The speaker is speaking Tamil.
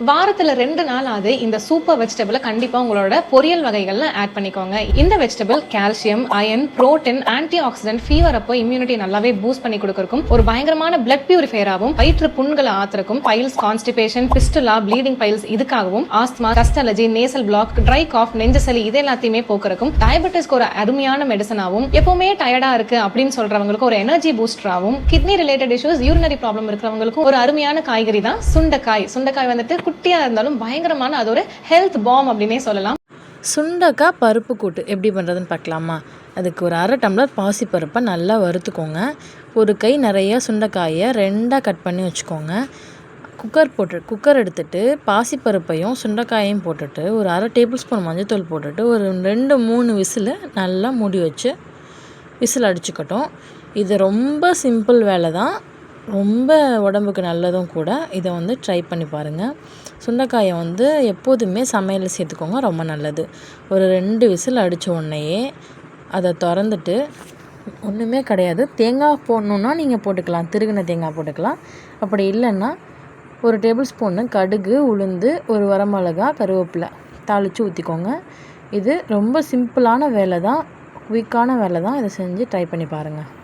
வாரத்தில் ரெண்டு நாள் ஆகுது இந்த சூப்பர் வெஜிடபிளை கண்டிப்பாக உங்களோட பொரியல் வகைகளில் ஆட் பண்ணிக்கோங்க. இந்த vegetable calcium iron protein antioxidant fever அப்போ இம்யூனிட்டி நல்லாவே பூஸ்ட் பண்ணி கொடுக்குறக்கும் ஒரு பயங்கரமான பிளட் பியூரிஃபையராகவும் வயிற்று புண்களை ஆத்திருக்கும் piles constipation fistula bleeding piles இதுக்காகவும் asthma dust allergy nasal block dry cough நெஞ்ச சளி இது எல்லாத்தையுமே போக்குறக்கும் டயபெட்டிஸ்க்கு ஒரு அருமையான மெடிசனாகவும் எப்பவுமே டயர்டா இருக்கு அப்படின்னு சொல்றவங்களுக்கு ஒரு energy பூஸ்டராகவும் kidney related issues urinary problem இருக்கிறவங்களுக்கும் ஒரு அருமையான காய்கறி தான் சுண்டக்காய். சுண்டைக்காய் வந்துட்டு குட்டியாக இருந்தாலும் பயங்கரமான அது ஒரு ஹெல்த் பாம் அப்படின்னே சொல்லலாம். சுண்டக்காய் பருப்பு கூட்டு எப்படி பண்ணுறதுன்னு பார்க்கலாமா? அதுக்கு ஒரு அரை டம்ளர் பாசிப்பருப்பை நல்லா வறுத்துக்கோங்க. ஒரு கை நிறைய சுண்டைக்காயை ரெண்டாக கட் பண்ணி வச்சுக்கோங்க. குக்கர் போட்டு குக்கர் எடுத்துட்டு பாசிப்பருப்பையும் சுண்டைக்காயையும் போட்டுட்டு ஒரு அரை டேபிள் ஸ்பூன் மஞ்சள்தூள் போட்டுட்டு ஒரு ரெண்டு மூணு விசில் நல்லா மூடி வச்சு விசில் அடிச்சுக்கட்டும். இது ரொம்ப சிம்பிள் வேலை தான் ரொம்ப உடம்புக்கு நல்லதும் கூட இதை வந்து ட்ரை பண்ணி பாருங்கள் சுண்டைக்காயை வந்து எப்போதுமே சமையலில் சேர்த்துக்கோங்க ரொம்ப நல்லது. ஒரு ரெண்டு விசில் அடித்த உடனேயே அதை திறந்துட்டு ஒன்றுமே கிடையாது. தேங்காய் போடணுன்னா நீங்கள் போட்டுக்கலாம். திருகின தேங்காய் போட்டுக்கலாம். அப்படி இல்லைன்னா ஒரு டேபிள் ஸ்பூனு கடுகு உளுந்து ஒரு வரமிளகா கருவேப்பிலை தாளித்து ஊற்றிக்கோங்க இது ரொம்ப சிம்பிளான வேலை தான் குயிக்கான வேலை தான் இதை செஞ்சு ட்ரை பண்ணி பாருங்கள்